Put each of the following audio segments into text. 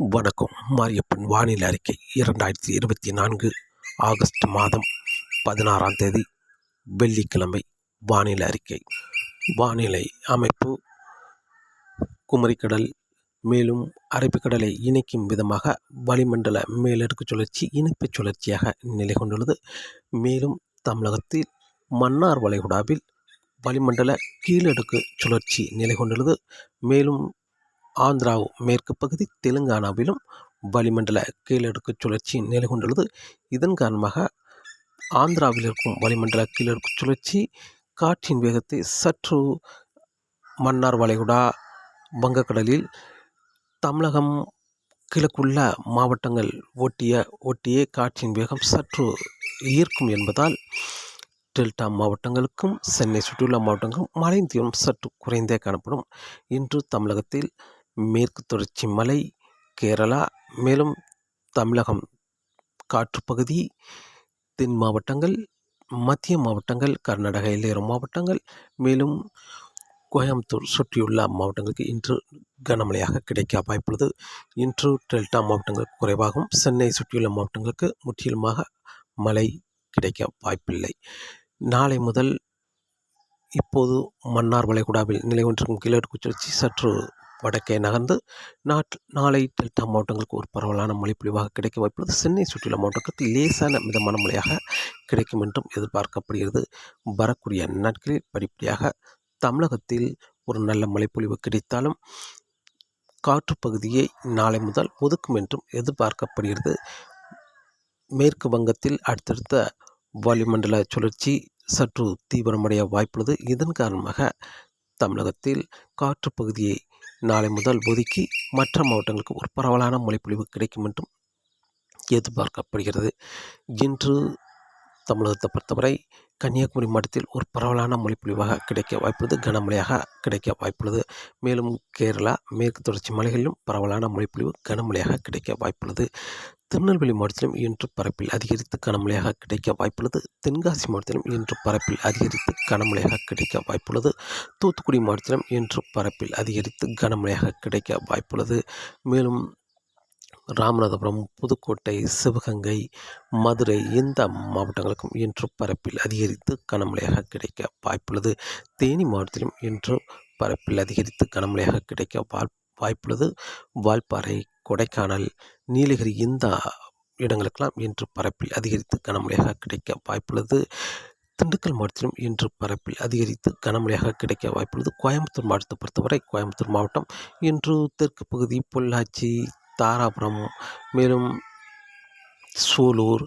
வணக்கம். மாரியப்பன் வானிலை அறிக்கை இரண்டாயிரத்தி இருபத்தி நான்கு ஆகஸ்ட் மாதம் பதினாறாம் தேதி வெள்ளிக்கிழமை வானிலை அறிக்கை. வானிலை அமைப்பு குமரிக்கடல் மேலும் அரபிக்கடலை இணைக்கும் விதமாக வளிமண்டல மேலடுக்கு சுழற்சி இணைப்புச் சுழற்சியாக நிலை கொண்டுள்ளது. மேலும் தமிழகத்தில் மன்னார் வளைகுடாவில் வளிமண்டல கீழடுக்கு சுழற்சி நிலை கொண்டுள்ளது. மேலும் ஆந்திரா மேற்கு பகுதி தெலுங்கானாவிலும் வளிமண்டல கீழடுக்கு சுழற்சி நிலை கொண்டுள்ளது இதன் காரணமாக ஆந்திராவில் இருக்கும் வளிமண்டல கீழடுக்கு சுழற்சி காற்றின் வேகத்தை சற்று மன்னார் வளைகுடா வங்கக்கடலில் தமிழகம் கிழக்குள்ள மாவட்டங்கள் ஒட்டிய ஒட்டியே காற்றின் வேகம் சற்று ஈர்க்கும் என்பதால் டெல்டா மாவட்டங்களுக்கும் சென்னை சுற்றியுள்ள மாவட்டங்களுக்கும் மழையின் தீவிரம் சற்று குறைந்தே காணப்படும். இன்று தமிழகத்தில் மேற்கு தொடர்ச்சி மலை கேரளா மேலும் தமிழகம். காற்றுப்பகுதி தென் மாவட்டங்கள் மத்திய மாவட்டங்கள் கர்நாடக எல்லையோர மாவட்டங்கள் மேலும் கோயம்புத்தூர் சுற்றியுள்ள மாவட்டங்களுக்கு இன்று கனமழையாக கிடைக்க வாய்ப்புள்ளது. இன்று டெல்டா மாவட்டங்கள் குறைவாகும். சென்னை சுற்றியுள்ள மாவட்டங்களுக்கு முற்றிலுமாக மழை கிடைக்க வாய்ப்பில்லை. நாளை முதல் இப்போது மன்னார் வளைகுடாவில் நிலை கொண்டிருக்கும் கிழக்கு சுழற்சி சற்று வடக்கே நகர்ந்து நாட் நாளை டெல்டா மாவட்டங்களுக்கு ஒரு பரவலான மழை பொழிவாக கிடைக்க வாய்ப்புள்ளது. சென்னை சுற்றியுள்ள மாவட்டங்களுக்கு லேசான மிதமான மழையாக கிடைக்கும் என்றும் எதிர்பார்க்கப்படுகிறது. வரக்கூடிய நாட்களில் படிப்படியாக தமிழகத்தில் ஒரு நல்ல மழைப்பொழிவு கிடைத்தாலும் காற்று பகுதியை நாளை முதல் ஒதுக்கும் என்றும் எதிர்பார்க்கப்படுகிறது. மேற்கு வங்கத்தில் அடுத்தடுத்த வளிமண்டல சுழற்சி சற்று தீவிரமடைய வாய்ப்புள்ளது. இதன் காரணமாக தமிழகத்தில் காற்று பகுதியை நாளை முதல் ஒதுக்கி மற்ற மாவட்டங்களுக்கு ஒரு பரவலான மழைப்பொழிவு கிடைக்கும் என்றும் எதிர்பார்க்கப்படுகிறது. இன்று தமிழகத்தை பொறுத்தவரை கன்னியாகுமரி மாவட்டத்தில் ஒரு பரவலான மொழிப்பொழிவாக கிடைக்க வாய்ப்புள்ளது கனமழையாக கிடைக்க வாய்ப்புள்ளது. மேலும் கேரளா மேற்கு தொடர்ச்சி மலைகளிலும் பரவலான மொழிப்பொழிவு கனமழையாக கிடைக்க வாய்ப்புள்ளது. திருநெல்வேலி மாவட்டத்திலும் இன்று பரப்பில் அதிகரித்து கனமழையாக கிடைக்க வாய்ப்புள்ளது. தென்காசி மாவட்டத்திலும் இன்று பரப்பில் அதிகரித்து கனமழையாக கிடைக்க வாய்ப்புள்ளது. தூத்துக்குடி மாவட்டத்திலும் இன்று பரப்பில் அதிகரித்து கனமழையாக கிடைக்க வாய்ப்புள்ளது. மேலும் ராமநாதபுரம் புதுக்கோட்டை சிவகங்கை மதுரை இந்த மாவட்டங்களுக்கும் இன்று பரப்பில் அதிகரித்து கனமழையாக கிடைக்க வாய்ப்புள்ளது. தேனி மாவட்டத்திலும் இன்று பரப்பில் அதிகரித்து கனமழையாக கிடைக்க வாய்ப்புள்ளது. வால்பாறை கொடைக்கானல் நீலகிரி இந்த இடங்களுக்கெல்லாம் இன்று பரப்பில் அதிகரித்து கனமழையாக கிடைக்க வாய்ப்புள்ளது. திண்டுக்கல் மாவட்டத்திலும் இன்று பரப்பில் அதிகரித்து கனமழையாக கிடைக்க வாய்ப்புள்ளது. கோயம்புத்தூர் மாவட்டத்தை பொறுத்தவரை கோயம்புத்தூர் மாவட்டம் இன்று தெற்கு பகுதி பொள்ளாச்சி தாராபுரம் மேலும் சூலூர்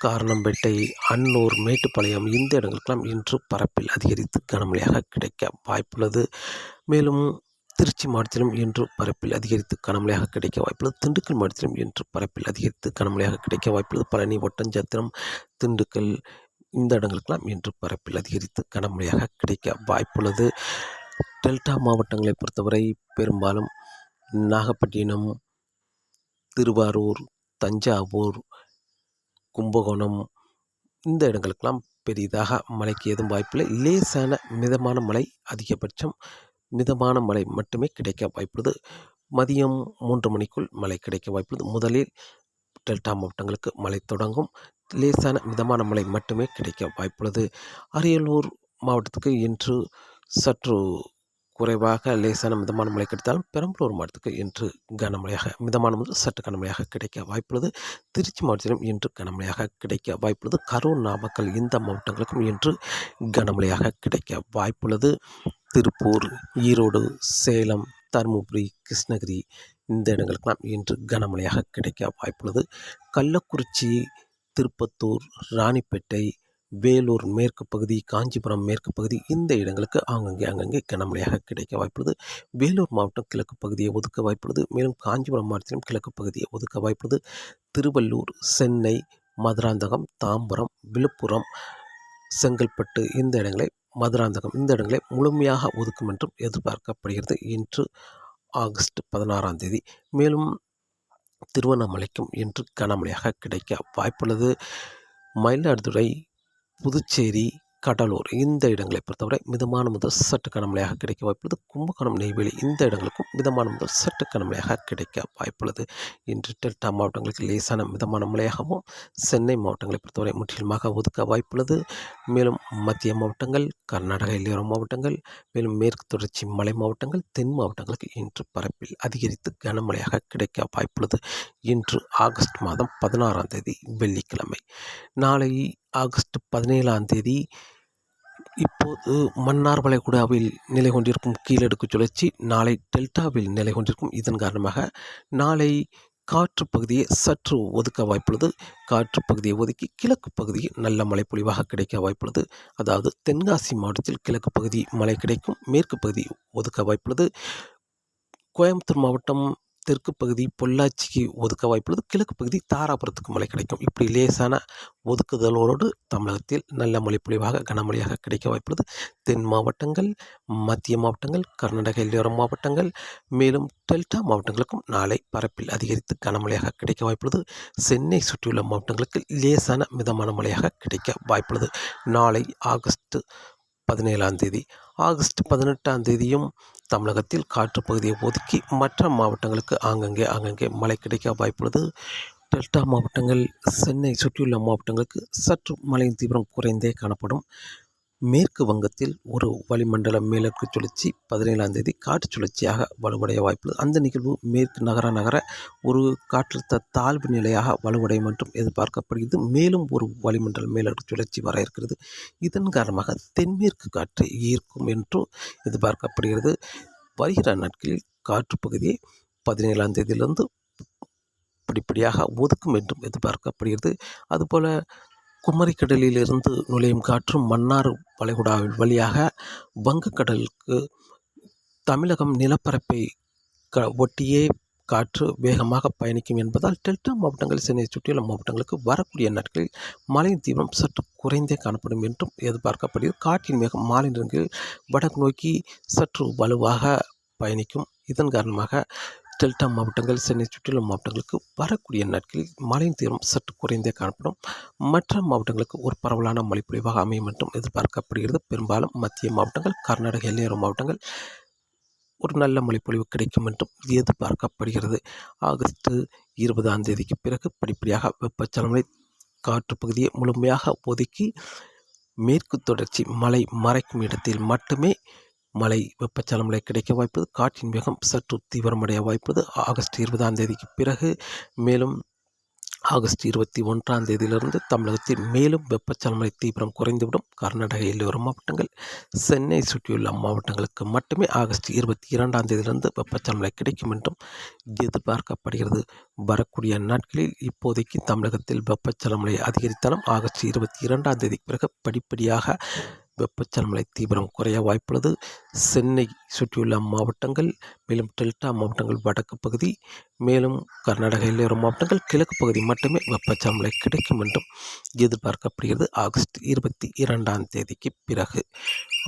காரணம்பேட்டை அன்னூர் மேட்டுப்பாளையம் இந்த இடங்களுக்கெல்லாம் இன்று பரப்பில் அதிகரித்து கனமழையாக கிடைக்க வாய்ப்புள்ளது. மேலும் திருச்சி மாவட்டத்திலும் இன்று பரப்பில் அதிகரித்து கனமழையாக கிடைக்க வாய்ப்புள்ளது. திண்டுக்கல் மாவட்டத்திலும் இன்று பரப்பில் அதிகரித்து கனமழையாக கிடைக்க வாய்ப்புள்ளது. பழனி ஒட்டஞ்சத்திரம் திண்டுக்கல் இந்த இடங்களுக்கெல்லாம் இன்று பரப்பில் அதிகரித்து கனமழையாக கிடைக்க வாய்ப்புள்ளது. டெல்டா மாவட்டங்களை பொறுத்தவரை பெரும்பாலும் நாகப்பட்டினம் திருவாரூர் தஞ்சாவூர் கும்பகோணம் இந்த இடங்களுக்கெல்லாம் பெரிதாக மழைக்கு எதுவும் வாய்ப்பில்லை. லேசான மிதமான மழை அதிகபட்சம் மிதமான மழை மட்டுமே கிடைக்க வாய்ப்புள்ளது. மதியம் மூன்று மணிக்குள் மழை கிடைக்க வாய்ப்புள்ளது. முதலில் டெல்டா மாவட்டங்களுக்கு மழை தொடங்கும். லேசான மிதமான மழை மட்டுமே கிடைக்க வாய்ப்புள்ளது. அரியலூர் மாவட்டத்துக்கு இன்று சற்று குறைவாக லேசான மிதமான மழை கிடைத்தாலும் பெரம்பலூர் மாவட்டத்துக்கு இன்று கனமழையாக மிதமான முதல் சற்று கனமழையாக கிடைக்க வாய்ப்புள்ளது. திருச்சி மாவட்டத்திலும் இன்று கனமழையாக கிடைக்க வாய்ப்புள்ளது. கரூர் நாமக்கல் இந்த மாவட்டங்களுக்கும் இன்று கனமழையாக கிடைக்க வாய்ப்புள்ளது. திருப்பூர் ஈரோடு சேலம் தருமபுரி கிருஷ்ணகிரி இந்த இடங்களுக்கெல்லாம் இன்று கனமழையாக கிடைக்க வாய்ப்புள்ளது. கள்ளக்குறிச்சி திருப்பத்தூர் ராணிப்பேட்டை வேலூர் மேற்கு பகுதி காஞ்சிபுரம் மேற்கு பகுதி இந்த இடங்களுக்கு ஆங்கங்கே அங்கங்கே கனமழையாக கிடைக்க வாய்ப்புள்ளது. வேலூர் மாவட்டம் கிழக்கு பகுதியை ஒதுக்க வாய்ப்புள்ளது. மேலும் காஞ்சிபுரம் மாவட்டத்திலும் கிழக்கு பகுதியை ஒதுக்க வாய்ப்புள்ளது. திருவள்ளூர் சென்னை மதுராந்தகம் தாம்பரம் விழுப்புரம் செங்கல்பட்டு இந்த இடங்களை மதுராந்தகம். இந்த இடங்களை முழுமையாக ஒதுக்கும் என்றும் எதிர்பார்க்கப்படுகிறது. இன்று ஆகஸ்ட் பதினாறாம் தேதி. மேலும் திருவண்ணாமலைக்கும் இன்று கனமழையாக கிடைக்க வாய்ப்புள்ளது. மயிலாடுதுறை புதுச்சேரி கடலூர் இந்த இடங்களை பொறுத்தவரை மிதமான முதல் சற்று கனமழையாக கிடைக்க வாய்ப்புள்ளது. கும்பகோணம் நெய்வேலி இந்த இடங்களுக்கும் மிதமான முதல் சற்று கனமழையாக கிடைக்க வாய்ப்புள்ளது. இன்று டெல்டா மாவட்டங்களுக்கு லேசான மிதமான மழையாகவும் சென்னை மாவட்டங்களை பொறுத்தவரை முற்றிலுமாக ஒதுக்க வாய்ப்புள்ளது. மேலும் மத்திய மாவட்டங்கள் கர்நாடக எல்லையோர மாவட்டங்கள் மேலும் மேற்கு தொடர்ச்சி மலை மாவட்டங்கள் தென் மாவட்டங்களுக்கு இன்று பரப்பில் அதிகரித்து கனமழையாக கிடைக்க வாய்ப்புள்ளது. இன்று ஆகஸ்ட் மாதம் பதினாறாம் தேதி வெள்ளிக்கிழமை. நாளை ஆகஸ்ட் பதினேழாம் தேதி இப்போது மன்னார் வளைகுடாவில் நிலை கொண்டிருக்கும் கீழடுக்கு சுழற்சி நாளை டெல்டாவில் நிலை கொண்டிருக்கும். இதன் காரணமாக நாளை காற்று பகுதியை சற்று ஒதுக்க வாய்ப்புள்ளது. காற்று பகுதியை ஒதுக்கி கிழக்கு பகுதியில் நல்ல மழை பொழிவாக கிடைக்க வாய்ப்புள்ளது. அதாவது தென்காசி மாவட்டத்தில் கிழக்கு பகுதி மழை கிடைக்கும். மேற்கு பகுதி ஒதுக்க வாய்ப்புள்ளது. கோயம்புத்தூர் மாவட்டம் தெற்கு பகுதி பொள்ளாச்சிக்கு ஒதுக்க வாய்ப்புள்ளது. கிழக்கு பகுதி தாராபுரத்துக்கு மழை கிடைக்கும். இப்படி லேசான ஒதுக்குதலோடு தமிழகத்தில் நல்ல மழை பொழிவாக கனமழையாக கிடைக்க வாய்ப்புள்ளது. தென் மாவட்டங்கள் மத்திய மாவட்டங்கள் கர்நாடக எல்லையோர மாவட்டங்கள் மேலும் டெல்டா மாவட்டங்களுக்கும் நாளை பரப்பில் அதிகரித்து கனமழையாக கிடைக்க வாய்ப்புள்ளது. சென்னை சுற்றியுள்ள மாவட்டங்களுக்கு லேசான மிதமான மழையாக கிடைக்க வாய்ப்புள்ளது. நாளை ஆகஸ்ட் பதினேழாம் தேதி ஆகஸ்ட் பதினெட்டாம் தேதியும் தமிழகத்தில் காற்று பகுதியை ஒதுக்கி மற்ற மாவட்டங்களுக்கு ஆங்கங்கே ஆங்கங்கே மழை கிடைக்க வாய்ப்புள்ளது. டெல்டா மாவட்டங்கள் சென்னை சுற்றியுள்ள மாவட்டங்களுக்கு சற்று மழையின் தீவிரம் குறைந்தே காணப்படும். மேற்கு வங்கத்தில் ஒரு வளிமண்டல மேலக்கு சுழற்சி பதினேழாம் தேதி காற்று சுழற்சியாக வலுவடைய வாய்ப்புள்ளது. அந்த நிகழ்வு மேற்கு நகர நகர ஒரு காற்றழுத்த தாழ்வு நிலையாக வலுவடையும் என்றும் எதிர்பார்க்கப்படுகிறது. மேலும் ஒரு வளிமண்டல மேலக்கு சுழற்சி வர இருக்கிறது. இதன் காரணமாக தென்மேற்கு காற்றை ஈர்க்கும் என்றும் எதிர்பார்க்கப்படுகிறது. வருகிற நாட்களில் காற்று பகுதியை பதினேழாம் தேதியிலிருந்து படிப்படியாக ஒதுக்கும் என்றும் எதிர்பார்க்கப்படுகிறது. அதுபோல் குமரிக்கடலிலிருந்து நுழையும் காற்று மன்னார் வளைகுடாவில் வழியாக வங்கக்கடலுக்கு தமிழகம் நிலப்பரப்பை க ஒட்டியே காற்று வேகமாக பயணிக்கும் என்பதால் டெல்டா மாவட்டங்கள் சென்னை சுற்றியுள்ள மாவட்டங்களுக்கு வரக்கூடிய நாட்களில் மழை தீவிரம் சற்று குறைந்தே காணப்படும் என்றும் எதிர்பார்க்கப்படுகிறது. காற்றின் வேகம் மாலை நேரங்களில் வடக்கு நோக்கி சற்று வலுவாக பயணிக்கும். இதன் காரணமாக டெல்டா மாவட்டங்கள் சென்னை சுற்றியுள்ள மாவட்டங்களுக்கு வரக்கூடிய நாட்களில் மழையின் தீவிரம் சற்று குறைந்தே காணப்படும். மற்ற மாவட்டங்களுக்கு ஒரு பரவலான மழைப்பொழிவாக அமையும் என்றும் எதிர்பார்க்கப்படுகிறது. பெரும்பாலும் மத்திய மாவட்டங்கள் கர்நாடக எல்லையோர மாவட்டங்கள் ஒரு நல்ல மழைப்பொழிவு கிடைக்கும் என்றும் எதிர்பார்க்கப்படுகிறது. ஆகஸ்ட் இருபதாம் தேதிக்கு பிறகு படிப்படியாக வெப்பச்சலமலை காற்று பகுதியை முழுமையாக ஒதுக்கி மேற்கு தொடர்ச்சி மலை மறைக்கும் இடத்தில் மட்டுமே மழை வெப்பச்சலமலை கிடைக்க வாய்ப்பது காற்றின் வேகம் சற்று தீவிரமடைய வாய்ப்பது. ஆகஸ்ட் இருபதாம் தேதிக்கு பிறகு மேலும் ஆகஸ்ட் இருபத்தி ஒன்றாம் தேதியிலிருந்து தமிழகத்தில் மேலும் வெப்பச்சலமலை தீவிரம் குறைந்துவிடும். கர்நாடக எல்லோரு மாவட்டங்கள் சென்னை சுற்றியுள்ள மாவட்டங்களுக்கு மட்டுமே ஆகஸ்ட் இருபத்தி இரண்டாம் தேதியிலிருந்து வெப்பச்சலமலை கிடைக்கும் என்றும் எதிர்பார்க்கப்படுகிறது. வரக்கூடிய நாட்களில் இப்போதைக்கு தமிழகத்தில் வெப்பச்சலமலை அதிகரித்தாலும் ஆகஸ்ட் இருபத்தி இரண்டாம் தேதிக்கு பிறகு படிப்படியாக வெப்பச்சலமலை தீவிரம் குறைய வாய்ப்புள்ளது. சென்னை சுற்றியுள்ள மாவட்டங்கள் மேலும் டெல்டா மாவட்டங்கள் வடக்கு பகுதி மேலும் கர்நாடக எல்லையோர மாவட்டங்கள் கிழக்கு பகுதி மட்டுமே வெப்பச்சலமலை கிடைக்கும் என்றும் எதிர்பார்க்கப்படுகிறது. ஆகஸ்ட் இருபத்தி இரண்டாம் தேதிக்கு பிறகு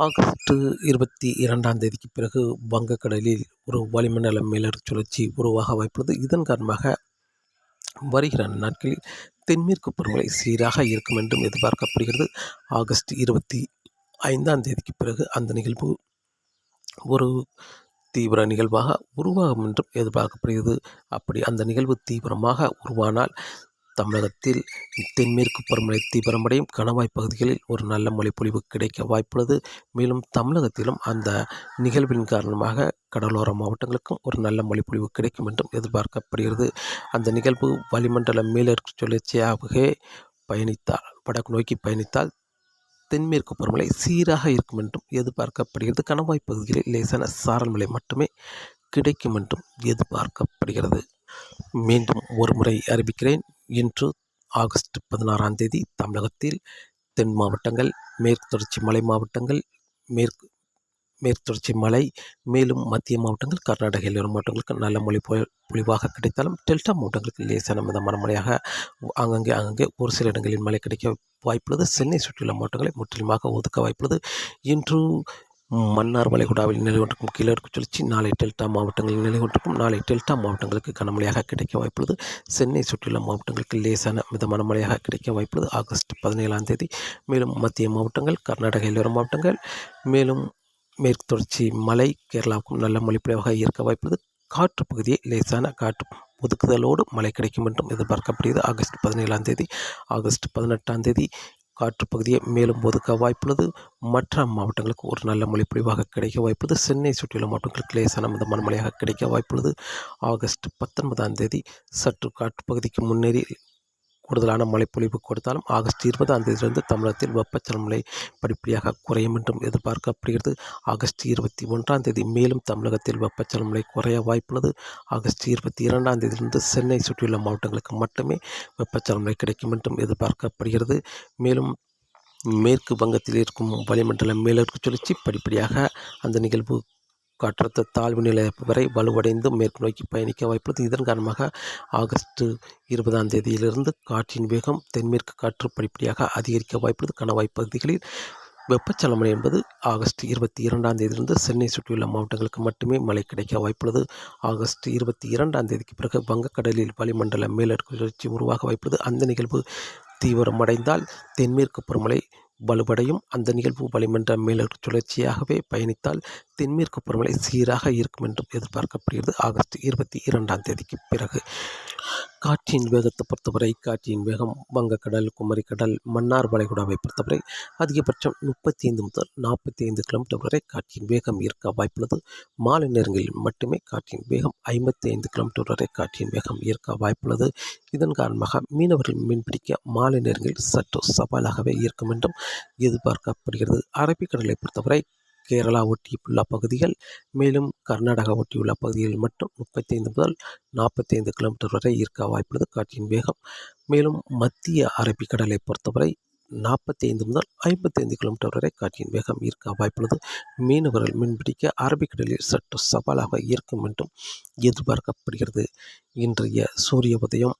ஆகஸ்ட் இருபத்தி இரண்டாம் தேதிக்கு பிறகு வங்கக்கடலில் ஒரு வளிமண்டல மேலடுக்கு சுழற்சி உருவாக வாய்ப்புள்ளது. இதன் காரணமாக வருகிற நாட்களில் தென்மேற்கு பருவமழை சீராக இருக்கும் என்றும் எதிர்பார்க்கப்படுகிறது. ஆகஸ்ட் இருபத்தி ஐந்தாம் தேதிக்கு பிறகு அந்த நிகழ்வு ஒரு தீவிர நிகழ்வாக உருவாகும் என்றும் எதிர்பார்க்கப்படுகிறது. அப்படி அந்த நிகழ்வு தீவிரமாக உருவானால் தமிழகத்தில் தென்மேற்கு பருமழை தீவிரமடையும். கணவாய் பகுதிகளில் ஒரு நல்ல மழைப்பொழிவு கிடைக்க வாய்ப்புள்ளது. மேலும் தமிழகத்திலும் அந்த நிகழ்வின் காரணமாக கடலோர மாவட்டங்களுக்கும் ஒரு நல்ல மழைப்பொழிவு கிடைக்கும் என்றும் எதிர்பார்க்கப்படுகிறது. அந்த நிகழ்வு வளிமண்டல மேலிற்கு சுழற்சியாகவே பயணித்தால் வடக்கு நோக்கி பயணித்தால் தென்மேற்கு பருவமழை சீராக இருக்கும் என்றும் எதிர்பார்க்கப்படுகிறது. கணவாய் பகுதிகளில் லேசான சாரல் மழை மட்டுமே கிடைக்கும் என்றும் எதிர்பார்க்கப்படுகிறது. மீண்டும் ஒரு முறை அறிவிக்கிறேன். இன்று ஆகஸ்ட் பதினாறாம் தேதி தமிழகத்தில் தென் மாவட்டங்கள் மேற்கு தொடர்ச்சி மலை மாவட்டங்கள் மேற்கு மேற்கு தொடர்ச்சி மலை மேலும் மத்திய மாவட்டங்கள் கர்நாடக எல்லோர மாவட்டங்களுக்கு நல்ல மொழி பொழிவாக கிடைத்தாலும் டெல்டா மாவட்டங்களுக்கு லேசான மிதமான மழையாக அங்கங்கே அங்கங்கே ஒரு சில இடங்களில் மழை கிடைக்க வாய்ப்புள்ளது. சென்னை சுற்றியுள்ள மாவட்டங்களை முற்றிலுமாக ஒதுக்க வாய்ப்புள்ளது. இன்று மன்னார் வளைகுடாவில் நிலை ஒன்றுக்கும் கீழடுக்கு சுழற்சி நாளை டெல்டா மாவட்டங்களில் நிலை ஒன்றுக்கும் நாளை டெல்டா மாவட்டங்களுக்கு கனமழையாக கிடைக்க வாய்ப்புள்ளது. சென்னை சுற்றியுள்ள மாவட்டங்களுக்கு லேசான மிதமான மழையாக கிடைக்க வாய்ப்புள்ளது. ஆகஸ்ட் பதினேழாம் தேதி மேலும் மத்திய மாவட்டங்கள் கர்நாடக எல்லோர மாவட்டங்கள் மேலும் மேற்கு தொடர்ச்சி மலை கேரளாவுக்கும் நல்ல மொழிப்பொழிவாக இருக்க வாய்ப்புள்ளது. காற்று பகுதியை லேசான காற்று ஒதுக்குதலோடு மழை கிடைக்கும் என்றும் எதிர்பார்க்கப்படுகிறது. ஆகஸ்ட் பதினேழாம் தேதி ஆகஸ்ட் பதினெட்டாம் தேதி காற்று பகுதியை மேலும் ஒதுக்க வாய்ப்புள்ளது. மற்ற மாவட்டங்களுக்கு ஒரு நல்ல மொழிப்பொழிவாக கிடைக்க வாய்ப்புள்ளது. சென்னை சுற்றியுள்ள மாவட்டங்களுக்கு லேசான மிதமான மழையாக கிடைக்க வாய்ப்புள்ளது. ஆகஸ்ட் பத்தொன்பதாம் தேதி சற்று காற்று பகுதிக்கு முன்னேறி கூடுதலான மழைப்பொழிவு கொடுத்தாலும் ஆகஸ்ட் இருபதாம் தேதியிலிருந்து தமிழகத்தில் வெப்பச்சலன படிப்படியாக குறையும் என்றும் எதிர்பார்க்கப்படுகிறது. ஆகஸ்ட் இருபத்தி ஒன்றாம் தேதி மேலும் தமிழகத்தில் வெப்பச்சலம் நிலை குறைய வாய்ப்புள்ளது. ஆகஸ்ட் இருபத்தி இரண்டாம் தேதியிலிருந்து சென்னை சுற்றியுள்ள மாவட்டங்களுக்கு மட்டுமே வெப்பச்சலம் நிலை கிடைக்கும் என்றும் எதிர்பார்க்கப்படுகிறது. மேலும் மேற்கு வங்கத்தில் இருக்கும் வளிமண்டல மேலடுக்கு சுழற்சி படிப்படியாக அந்த நிகழ்வு காற்றழுத்த தாழ்வு நிலை வரை வலுவடைந்து மேற்கு நோக்கி பயணிக்க வாய்ப்புள்ளது. இதன் காரணமாக ஆகஸ்ட் இருபதாம் தேதியிலிருந்து காற்றின் வேகம் தென்மேற்கு காற்று படிப்படியாக அதிகரிக்க வாய்ப்புள்ளது. கணவாய் பகுதிகளில் வெப்பச்சலமலை என்பது ஆகஸ்ட் இருபத்தி இரண்டாம் தேதியிலிருந்து சென்னை சுற்றியுள்ள மாவட்டங்களுக்கு மட்டுமே மழை கிடைக்க வாய்ப்புள்ளது. ஆகஸ்ட் இருபத்தி இரண்டாம் தேதிக்கு பிறகு வங்கக்கடலில் வளிமண்டல மேலடுக்கு சுழற்சி உருவாக வாய்ப்புள்ளது. அந்த நிகழ்வு தீவிரமடைந்தால் தென்மேற்கு பருவமழை வலுவடையும். அந்த நிகழ்வு வளிமன்ற மேலடுக்கு சுழற்சியாகவே பயணித்தால் தென்மேற்கு பருவமழை சீராக இருக்கும் என்றும் எதிர்பார்க்கப்படுகிறது. ஆகஸ்ட் இருபத்தி இரண்டாம் தேதிக்கு பிறகு. காற்றின் வேகத்தை பொறுத்தவரை காற்றின் வேகம் வங்கக்கடல் குமரிக்கடல் மன்னார் வளைகுடாவை பொறுத்தவரை அதிகபட்சம் முப்பத்தி ஐந்து முதல் நாற்பத்தி ஐந்து கிலோமீட்டர் வரை காற்றின் வேகம் இருக்க வாய்ப்புள்ளது. மாலை நேரங்களில் மட்டுமே காற்றின் வேகம் ஐம்பத்தி ஐந்து கிலோமீட்டர் வரை காற்றின் வேகம் இருக்க வாய்ப்புள்ளது. இதன் காரணமாக மீனவர்கள் மீன்பிடிக்க மாலை நேரங்களில் சற்று சவாலாகவே இருக்கும் என்றும் எதிர்பார்க்கப்படுகிறது. அரபிக்கடலை பொறுத்தவரை கேரளா ஒட்டியுள்ள பகுதிகள் மேலும் கர்நாடகா ஒட்டியுள்ள பகுதிகளில் மட்டும் முப்பத்தைந்து முதல் நாற்பத்தைந்து கிலோமீட்டர் வரை இருக்க வாய்ப்புள்ளது காற்றின் வேகம். மேலும் மத்திய அரபிக்கடலை பொறுத்தவரை நாற்பத்தி ஐந்து முதல் ஐம்பத்தைந்து கிலோமீட்டர் வரை காற்றின் வேகம் இருக்க வாய்ப்புள்ளது. மீனவர்கள் மீன்பிடிக்க அரபிக்கடலில் சற்று சவாலாக இருக்கும் என்றும் எதிர்பார்க்கப்படுகிறது. இன்றைய சூரிய உதயம்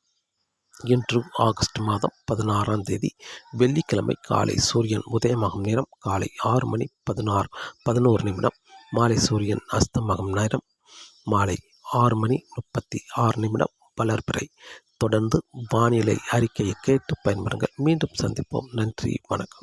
இன்று ஆகஸ்ட் மாதம் பதினாறாம் தேதி வெள்ளிக்கிழமை காலை சூரியன் உதயமாகும் நேரம் காலை ஆறு மணி பதினாறு பதினோரு நிமிடம். மாலை சூரியன் அஸ்தமாகும் நேரம் மாலை ஆறு மணி முப்பத்தி ஆறு நிமிடம். வளர்பிறை. தொடர்ந்து வானிலை அறிக்கையை கேட்டு பயன்பெறுங்கள் மீண்டும் சந்திப்போம். நன்றி. வணக்கம்.